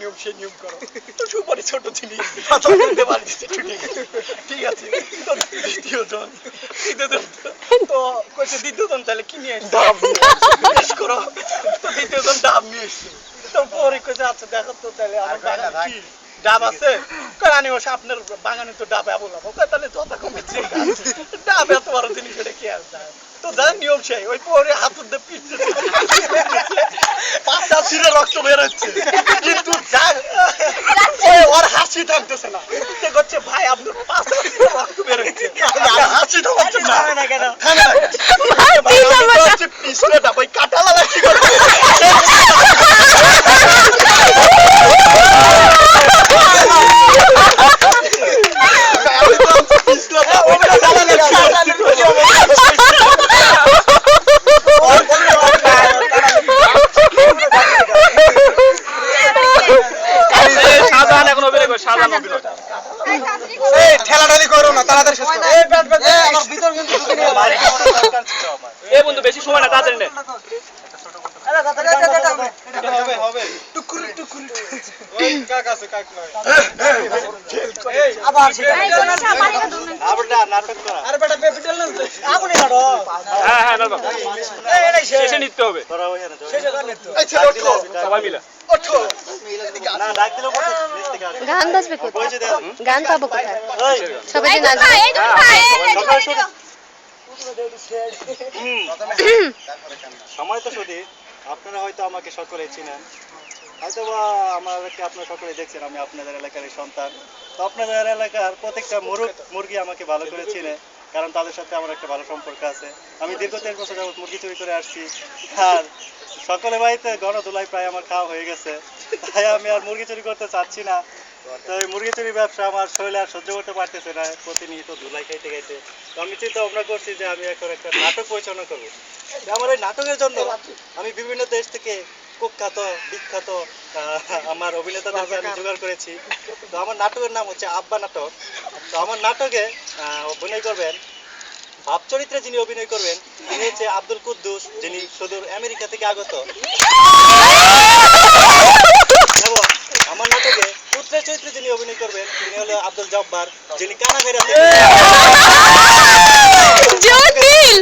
নিয়ম সে নিয়ম করো। সুপারি ছোট চকলেটে বাড়ি দিচ্ছে ঠিক আছে। ঠিক আছে তো তো কইছে তাহলে কি নিয়ে ডাব করো। তো ডাব নিয়ে এসছে তো কইছে আচ্ছা দেখো তো তাহলে আমার বাগানে কি ডাব আছে? আনি ওসে আপনার বাগানে তো ডাব তাহলে যথা কমেছে ডাব এত বড় জিনিস এটা কি আর তো যা নিয়ম সেই ওই পরে হাতুর দিয়ে পিটতে পাঁচটা ছিঁড়ে রক্ত বের হচ্ছে। কিন্তু ওর হাসি থাকতেছে না। সে করছে ভাই আপনার পাঁচটা ছিঁড়ে রক্ত বের হচ্ছে। হাসি থাকছে না। কেন? না ভাই, কাটালা কি করছে? আমি তো হচ্ছে পিছনেটা, ওই কাঁঠালালা শাহজাহান এখন অভিনয় করে শাহজাহান অভিনয় এই ঠেলাঠালি করো না তাড়াতাড়ি শেষ করো। এই ব্যাট ব্যাট আমার ভিতর কিন্তু ঢুকে নিয়ে এ বন্ধু বেশি সময় না তাড়াতাড়ি নে। টুকুরি টুকুরি কাক আছে কাক নয় আবার আবার নাটক করা আরে বেটা পেপিটাল না আগুনে কাটো হ্যাঁ হ্যাঁ না। এই এই শেষে নিতে হবে শেষে কার নিতো এই ছেলে ওঠো সবাই মিলে ওঠো না ডাক দিলে গান বাজবে কোথায় গান পাবো কোথায় সবাই সময় তো শুধু আপনারা হয়তো আমাকে সকলে চিনেন। হয়তো বা আমাকে আপনারা সকলে দেখছেন, আমি আপনাদের এলাকার সন্তান। তো আপনাদের এলাকার প্রত্যেকটা মুরগ, মুরগি আমাকে ভালো করে চিনে, কারণ তাদের সাথে আমার একটা ভালো সম্পর্ক আছে। আমি দীর্ঘ তেইশ বছর যাবত মুরগি চুরি করে আসছি, আর সকলে বাড়িতে গণধুলাই প্রায় আমার খাওয়া হয়ে গেছে। তাই আমি আর মুরগি চুরি করতে চাচ্ছি না। মুরগি চুরি ব্যবসা আমার শরীরে আর সহ্য করতে পারতেছে না, প্রতিনিয়ত ধুলাই খাইতে আমি চিন্তা ভাবনা করছি যে আমি এখন একটা নাটক পরিচালনা করব। আমার এই নাটকের জন্য আমি বিভিন্ন দেশ থেকে কুখ্যাত, বিখ্যাত আমার অভিনেতাদের জোগাড় করেছি। তো আমার নাটকের নাম হচ্ছে আব্বা নাটক। তো আমার নাটকে অভিনয় করবেন, ভাব চরিত্রে যিনি অভিনয় করবেন, তিনি হচ্ছে আব্দুল কুদ্দুস, যিনি সুদূর আমেরিকা থেকে আগত এবং আমার নাটকে পুত্রের চরিত্রে যিনি অভিনয় করবেন তিনি হলো আব্দুল জব্বার যিনি থেকে জটিল!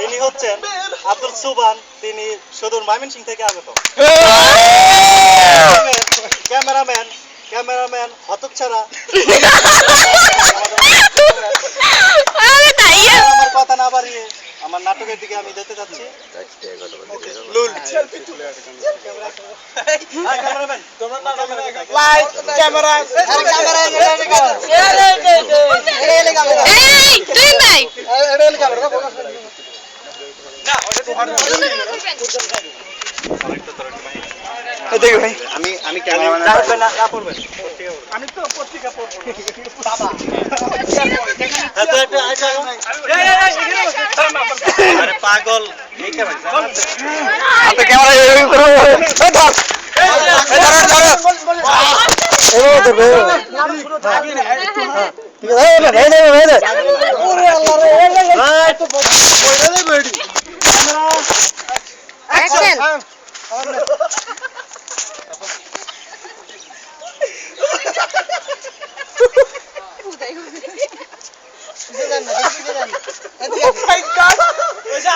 তিনি হচ্ছেন আব্দুল সুবান তিনি সুদূর ময়মনসিং থেকে আগত। ক্যামেরাম্যান ক্যামেরাম্যান হতচ্ছাড়া। আরে তাইয়া আমার কথা না বাড়িয়ে আমার নাটকের দিকে আমি যেতে লুল। সেলফি তুলে হ্যাঁ, লাইট ক্যামেরা। আরে ক্যামেরা এই তুই ভাই ভাই। আমি আমি তো পত্রিকা হ্যাঁ পাগল এই ক্যামেরা আপনি ক্যামেরা এই করো এই ধর এই ধর ধর এই ধর বে ঠিক আছে এই নে এই নে এই নে ওরে আল্লাহ রে এই নে এই তো বইরা দে বেডি অ্যাকশন Oh my god! ওই যে আদাস আব্বা আমি তো পরীক্ষা ফেল করেছি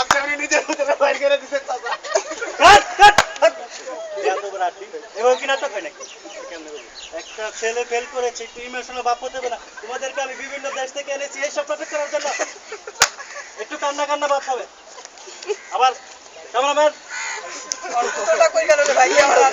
আপনি নিজের ভিতরে বাইর করে দিচ্ছেন চাচা এবার কি নাটক হয় নাকি একটা ছেলে ফেল করেছে একটু ইমোশনাল বাপ দেবে না। তোমাদেরকে আমি বিভিন্ন দেশ থেকে এনেছি এই সব নাটক করার জন্য। একটু কান্না কান্না বাপ হবে। আবার ক্যামেরাম্যান। তোটা কই গেল রে ভাই আমার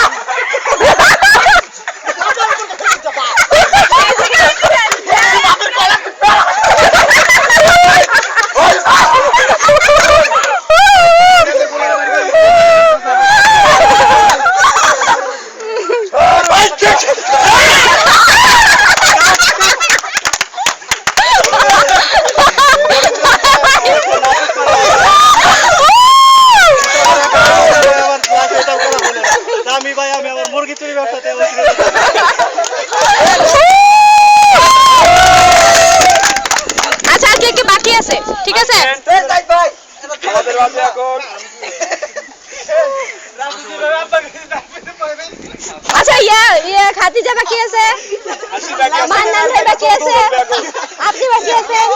আচ্ছা আর কি বাকি আছে? ঠিক আছে? আচ্ছা ইয়া ইয়া খাদিজা বাকি আছে? মান্নান ভাই বাকি আছে? আপনি বাকি আছেন